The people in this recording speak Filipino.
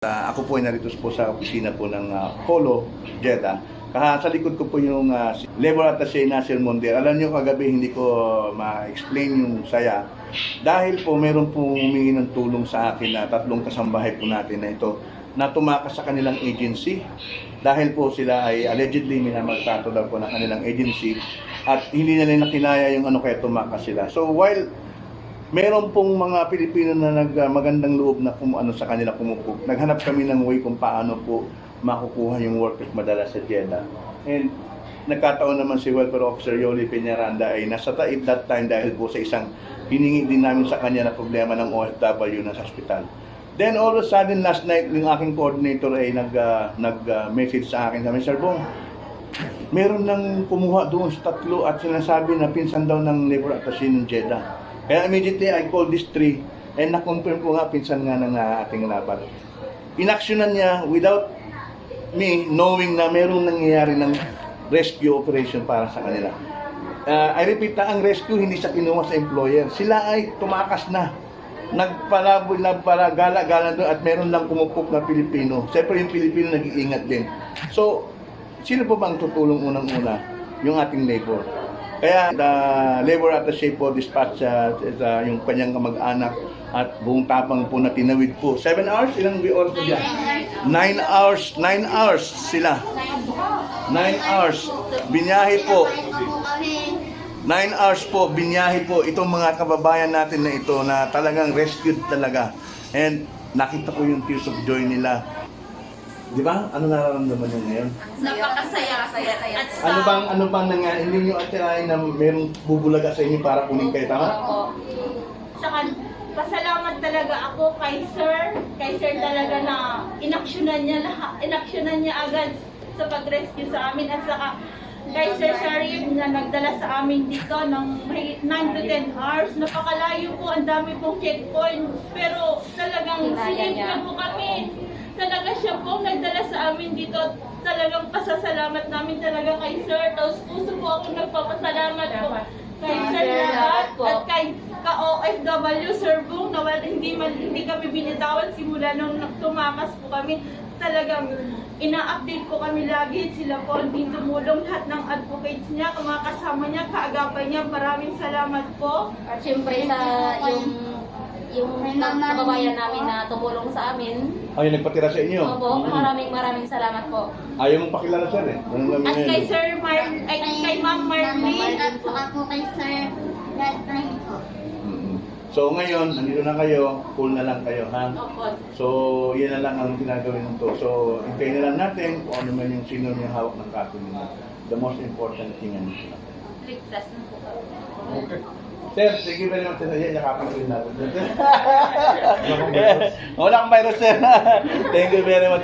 Ah, ako po ay narito po sa opisina po ng ah, Polo, Jeddah. Kaha sa likod ko po yung uh, Labor Attaché Nasir Mondir. Alam niyo kagabi hindi ko ma-explain yung saya. Dahil po meron po humingi ng tulong sa akin na tatlong kasambahay po natin na ito na tumakas sa kanilang agency dahil po sila ay allegedly minamagtato daw po ng kanilang agency at hindi nila kinaya yung ano kaya tumakas sila. So while Meron pong mga Pilipino na nag ah, magandang loob na kung ano sa kanila kumukup. Naghanap kami ng way kung paano po makukuha yung workers madala sa Jeddah. And nagkataon naman si Welfare Officer Yoli Peñaranda ay nasa Taib that time dahil po sa isang hiningi din namin sa kanya na problema ng OFW na sa hospital. Then all of a sudden last night yung aking coordinator ay nag ah, nag-message sa akin sabi Sir Bong, meron nang kumuha doon sa tatlo at sinasabi na pinsan daw ng labor attaché ng Jeddah. Kaya immediately I called these three and na-confirm ko nga pinsan nga ng ah, ating laban. Inaksyonan niya without me knowing na merong nangyayari ng rescue operation para sa kanila. Ah, I repeat na ang rescue hindi sa kinuha sa employer. Sila ay tumakas na. Nagpalaboy na para gala-gala doon at meron lang kumupok na Pilipino. Siyempre yung Pilipino nag-iingat din. So, sino po bang tutulong unang-una? Yung ating labor. Kaya the labor attaché po dispatch uh, uh, yung kanyang kamag-anak at buong tapang po na tinawid po. Seven hours? Ilang we oras po dyan? Nine hours. Nine hours sila. Nine hours. Binyahe po. Nine hours po, binyahe po itong mga kababayan natin na ito na talagang rescued talaga. And nakita ko yung tears of joy nila. Di ba? Ano nararamdaman niyo ngayon? Napakasaya, saya, saya. At sa, Ano bang ano bang nangyari? Hindi niyo atirahin na merong bubulaga sa inyo para kunin kayo tama? Opo. Saka, pasalamat talaga ako kay Sir. Kay Sir talaga na inaksyonan niya, lahat, inaksyonan niya agad sa pag-rescue sa amin. At saka, kay Sir Sharif na nagdala sa amin dito ng mahigit 9 to 10 hours. Napakalayo po, ang dami pong checkpoint. Pero talagang Kinaya sinip niya. niya po kami. Talaga siya po nagdala sa amin dito. Talagang pasasalamat namin talaga kay Sir. Tapos puso po ako nagpapasalamat po kay Sir lahat. At kay ka-OFW, Sir Bong, na wala, hindi, man, hindi kami binitawan simula nung tumakas po kami. Talagang ina-update ko kami lagi. Sila po ang tumulong lahat ng advocates niya, mga kasama niya, kaagapay niya. Maraming salamat po. At syempre sa yung yung kababayan namin na tumulong sa amin. Ay, nagpatira sa inyo. Opo, maraming maraming salamat po. Ayaw mong pakilala sir eh. Ano namin At ngayon? kay Sir Mar ay kay Ma'am Marlene. At saka po kay Sir Latran po. Mm-mm. So ngayon, nandito na kayo, cool na lang kayo ha. Opo. So, yan na lang ang ginagawin nito. So, hintayin na lang natin kung ano man yung sino yung hawak ng copy nila. The most important thing ano sila. Ligtas na po. Okay. Sir, thank you very much. Yan, yakapin ko rin natin. Wala akong virus, sir. thank you very much.